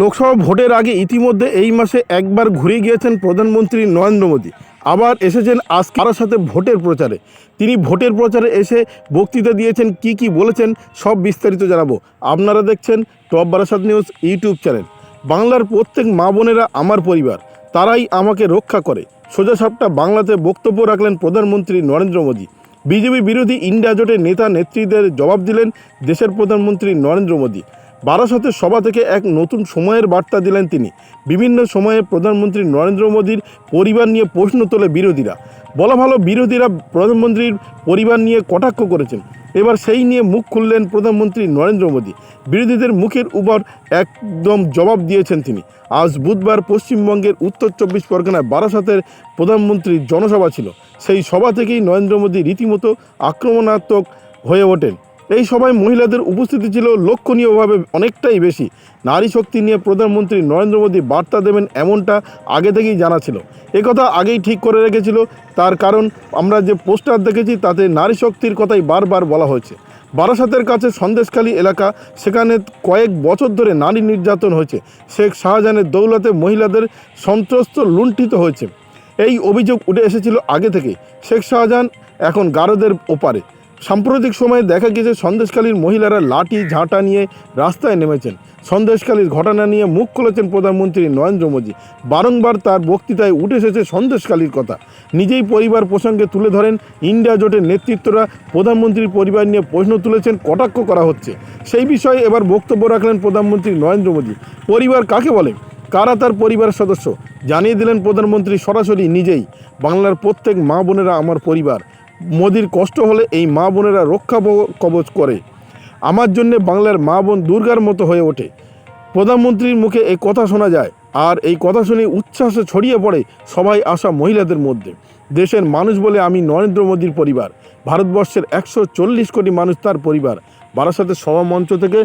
লোকসভা ভোটের আগে ইতিমধ্যে এই মাসে একবার ঘুরে গিয়েছেন প্রধানমন্ত্রী নরেন্দ্র মোদী। আবার এসেছেন আজ কারোর সাথে ভোটের প্রচারে। তিনি ভোটের প্রচারে এসে বক্তৃতা দিয়েছেন, কি কি বলেছেন, সব বিস্তারিত জানাব। আপনারা দেখছেন top Barasat news YouTube channel. বাংলার প্রত্যেক মা বোনেরা আমার পরিবার, তারাই আমাকে রক্ষা করে। সোজা সাপটা বাংলাতে বক্তব্য রাখলেন প্রধানমন্ত্রী নরেন্দ্র মোদী। বিজেপি বিরোধী ইন্ডিয়া জোটের নেতা নেত্রীদের জবাব দিলেন দেশের প্রধানমন্ত্রী নরেন্দ্র মোদী। বারাসতের সভা থেকে এক নতুন সময়ের বার্তা দিলেন তিনি। বিভিন্ন সময়ে প্রধানমন্ত্রী নরেন্দ্র মোদীর পরিবার নিয়ে প্রশ্ন তোলে বিরোধীরা। বলা ভালো, বিরোধীরা প্রধানমন্ত্রীর পরিবার নিয়ে কটাক্ষ করেছেন। এবার সেই নিয়ে মুখ খুললেন প্রধানমন্ত্রী নরেন্দ্র মোদী। বিরোধীদের মুখের উপর একদম জবাব দিয়েছেন তিনি। আজ বুধবার পশ্চিমবঙ্গের উত্তর চব্বিশ পরগনায় বারাসাতের প্রধানমন্ত্রীর জনসভা ছিল। সেই সভা থেকেই নরেন্দ্র মোদী রীতিমতো আক্রমণাত্মক হয়ে ওঠেন। এই সভায় মহিলাদের উপস্থিতি ছিল লক্ষণীয়ভাবে অনেকটাই বেশি। নারী শক্তি নিয়ে প্রধানমন্ত্রী নরেন্দ্র মোদী বার্তা দেবেন এমনটা আগে থেকেই জানা ছিল। একথা আগেই ঠিক করে রেখেছিল। তার কারণ আমরা যে পোস্টার দেখেছি, তাতে নারী শক্তির কথাই বারবার বলা হয়েছে। বারাসাতের কাছে সন্দেশখালী এলাকা, সেখানে কয়েক বছর ধরে নারী নির্যাতন হয়েছে। শেখ শাহজাহানের দৌলতে মহিলাদের সন্ত্রস্ত লুণ্ঠিত হয়েছে। এই অভিযোগ উঠে এসেছিল আগে থেকে শেখ শাহজাহান এখন গারদের ওপারে। সাম্প্রতিক সময়ে দেখা গেছে সন্দেশখালীর মহিলারা লাঠি, ঝাঁটা নিয়ে রাস্তায় নেমেছেন। সন্দেশকালীর ঘটনা নিয়ে মুখ খুলেছেন প্রধানমন্ত্রী নরেন্দ্র মোদী। বারংবার তার বক্তৃতায় উঠে এসেছে সন্দেশকালীর কথা। নিজেই পরিবার প্রসঙ্গে তুলে ধরেন, ইন্ডিয়া জোটের নেতৃত্বরা প্রধানমন্ত্রীর পরিবার নিয়ে প্রশ্ন তুলেছেন, কটাক্ষ করা হচ্ছে। সেই বিষয়ে এবার বক্তব্য রাখলেন প্রধানমন্ত্রী নরেন্দ্র মোদী। পরিবার কাকে বলে? কারা তার পরিবারের সদস্য? জানিয়ে দিলেন প্রধানমন্ত্রী সরাসরি নিজেই। বাংলার প্রত্যেক মা বোনেরা আমার পরিবার। মোদির কষ্ট হলে এই মা বোনেরা রক্ষা কবচ করে। আমার জন্যে বাংলার মা বোন দুর্গার মতো হয়ে ওঠে। প্রধানমন্ত্রীর মুখে এই কথা শোনা যায়, আর এই কথা শুনে উচ্ছ্বাসে ছড়িয়ে পড়ে সবাই আসা মহিলাদের মধ্যে। দেশের মানুষ বলে আমি নরেন্দ্র মোদীর পরিবার, ভারতবর্ষের একশো চল্লিশ কোটি মানুষ তার পরিবার। বারাসাতের সভা মঞ্চ থেকে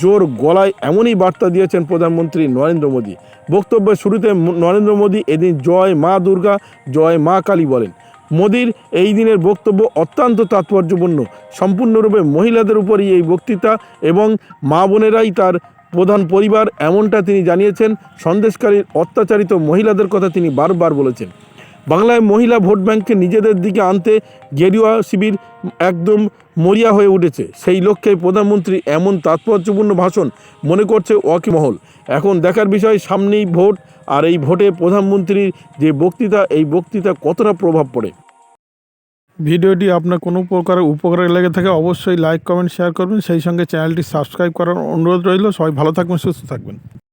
জোর গলায় এমনই বার্তা দিয়েছেন প্রধানমন্ত্রী নরেন্দ্র মোদী। বক্তব্যের শুরুতে নরেন্দ্র মোদী এদিন জয় মা দুর্গা, জয় মা কালী বলেন। মোদির এই দিনের বক্তব্য অত্যন্ত তাৎপর্যপূর্ণ। সম্পূর্ণরূপে মহিলাদের উপরই এই বক্তৃতা এবং মা বোনেরাই তার প্রধান পরিবার এমনটা তিনি জানিয়েছেন। সন্দেশকারীর অত্যাচারিত মহিলাদের কথা তিনি বারবার বলেছেন। বাংলায় মহিলা ভোট ব্যাংককে নিজেদের দিকে আনতে গেরুয়া শিবির একদম মরিয়া হয়ে উঠেছে। সেই লক্ষ্যে প্রধানমন্ত্রী এমন তাৎপর্যপূর্ণ ভাষণ মনে করছে ওয়াকিমহল এখন দেখার বিষয়, সামনেই ভোট, আর এই ভোটে প্রধানমন্ত্রীর যে বক্তৃতা, এই বক্তৃতা কতটা প্রভাব পড়ে? ভিডিওটি আপনার কোনো প্রকারের উপকারে লেগে থাকে, অবশ্যই লাইক, কমেন্ট, শেয়ার করবেন। সেই সঙ্গে চ্যানেলটি সাবস্ক্রাইব করার অনুরোধ রইল। সবাই ভালো থাকবেন, সুস্থ থাকবেন।